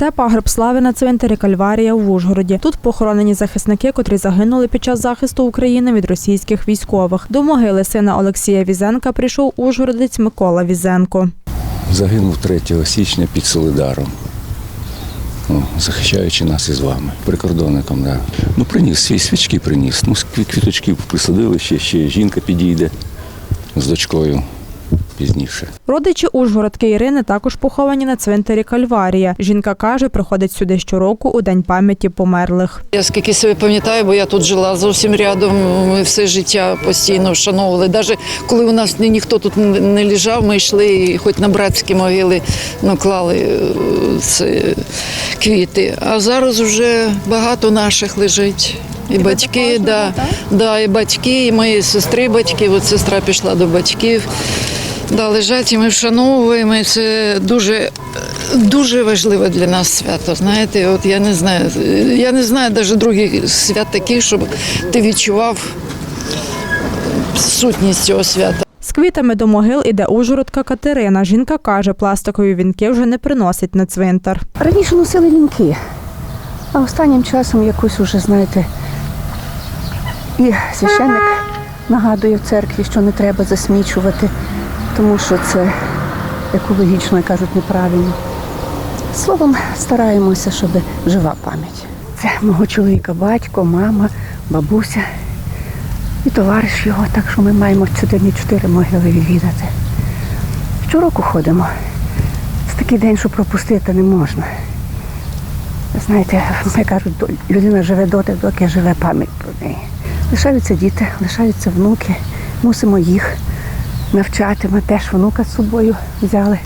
Це пагреб слави на цвинтарі Кальварія в Ужгороді. Тут похоронені захисники, котрі загинули під час захисту України від російських військових. До могили сина Олексія Візенка прийшов ужгородець Микола Візенко. Загинув 3 січня під Солидаром, захищаючи нас із вами, прикордонником. Да. Ну, приніс свічки приніс. Ну, квіточки присадили, ще, ще жінка підійде з дочкою пізніше. Родичі Ужгородки Ірини також поховані на цвинтарі Кальварія. Жінка каже, приходить сюди щороку у день пам'яті померлих. Я скільки себе пам'ятаю, бо я тут жила зовсім рядом. Ми все життя постійно вшановували. Навіть коли у нас ніхто тут не лежав, ми йшли і хоч на братські могили клали е, це, квіти. А зараз вже багато наших лежить. І батьки, да, да, і батьки, і мої сестри батьки. От сестра пішла до батьків. Да, лежать і ми вшановуємо. і Це дуже, дуже важливе для нас свято. Знаєте, от я не знаю, я не знаю навіть других свят таких, щоб ти відчував сутність цього свята. З квітами до могил іде Ужгородка Катерина. Жінка каже, пластикові вінки вже не приносить на цвинтар. Раніше носили вінки, а останнім часом якось уже, знаєте, і священник нагадує в церкві, що не треба засмічувати, тому що це екологічно, як кажуть, неправильно. Словом, стараємося, щоб жива пам'ять. Це мого чоловіка батько, мама, бабуся і товариш його, так що ми маємо сьогодні чотири могили відвідати. Щороку ходимо. Це такий день, що пропустити не можна. Знаєте, як кажуть, людина живе доти, доки живе пам'ять про неї. Лишаються діти, лишаються внуки, мусимо їх навчати. Ми теж внука з собою взяли,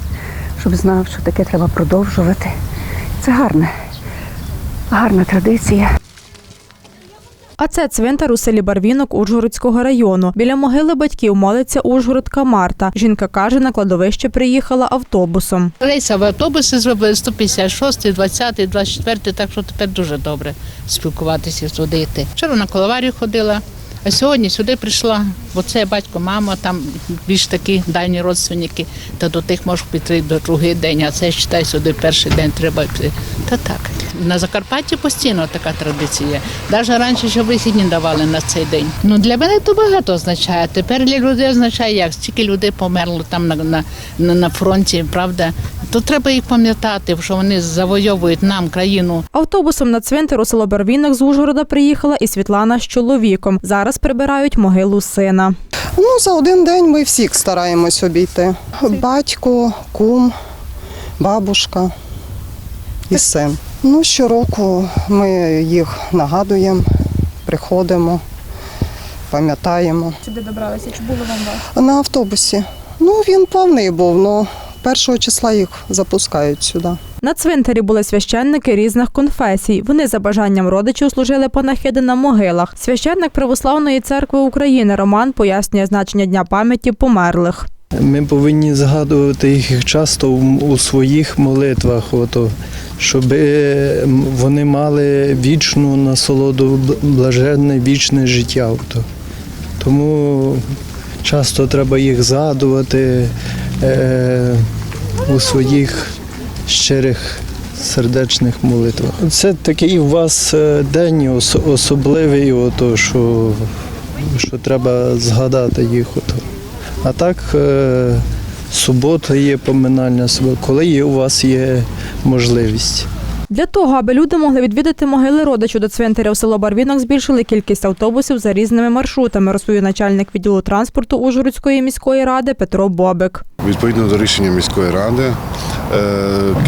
щоб знав, що таке треба продовжувати. Це гарне, гарна традиція. А це цвинтар у селі Барвінок Ужгородського району. Біля могили батьків молиться Ужгородка Марта. Жінка каже, на кладовище приїхала автобусом. Рейсові автобуси зробили 156, 20, 24, так що тепер дуже добре спілкуватися сюди йти. Вчора на коловарію ходила, а сьогодні сюди прийшла, бо це батько, мама, там більш такі дальні родственники, та до тих можу піти до другий день, а це читай сюди перший день треба піти. Та так. На Закарпатті постійно така традиція. Навіть раніше ще вихідні давали на цей день. Ну для мене то багато означає. Тепер для людей означає як стільки людей померло там на, на, на, на фронті, правда. То треба їх пам'ятати, що вони завойовують нам країну. Автобусом на цвинтар у село Барвінок з Ужгорода приїхала і Світлана з чоловіком. Зараз прибирають могилу сина. Ну, за один день ми всіх стараємось обійти. Батько, кум, бабушка і син. Ну, щороку ми їх нагадуємо, приходимо, пам'ятаємо. Сюди добралися? Чи було вам важко? На автобусі. Ну, він повний був, але першого числа їх запускають сюди. На цвинтарі були священники різних конфесій. Вони за бажанням родичів служили панахиди на могилах. Священник Православної церкви України Роман пояснює значення дня пам'яті померлих. Ми повинні згадувати їх часто у своїх молитвах, ото, щоб е, вони мали вічну насолоду, блаженне вічне життя. Ото. Тому часто треба їх згадувати е, у своїх щирих сердечних молитвах. Це такий у вас е, день особливий, ото, що, що треба згадати їх. Ото. А так, е, субота є поминальна субота, коли є, у вас є можливість. Для того, аби люди могли відвідати могили родичів до цвинтаря у село Барвінок, збільшили кількість автобусів за різними маршрутами, розповів начальник відділу транспорту Ужгородської міської ради Петро Бобик. Відповідно до рішення міської ради,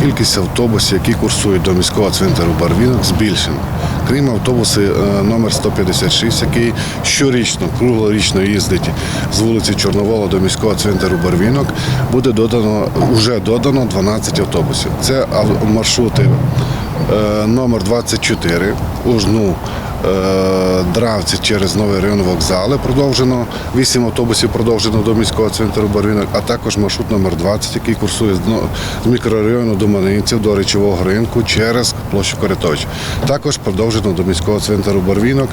кількість автобусів, які курсують до міського цвинтару Барвінок, збільшена. Крім автобуси е, номер 156, який щорічно, круглорічно їздить з вулиці Чорновола до міського цвинтару Барвінок, буде додано, вже додано 12 автобусів. Це маршрути е, номер 24 Ужну, е, Дравці через новий район вокзали продовжено. Вісім автобусів продовжено до міського центру Барвінок, а також маршрут номер 20, який курсує з мікрорайону до Манинців до речового ринку через площу Коритович. Також продовжено до міського центру Барвінок.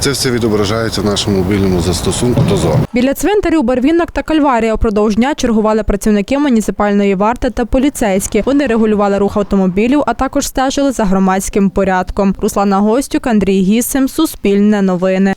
Це все відображається в нашому мобільному застосунку «Дозор». Біля цвинтарів Барвінок та Кальварія упродовж дня чергували працівники муніципальної варти та поліцейські. Вони регулювали рух автомобілів, а також стежили за громадським порядком. Руслана Гостюк, Андрій Гісим, Суспільне новини.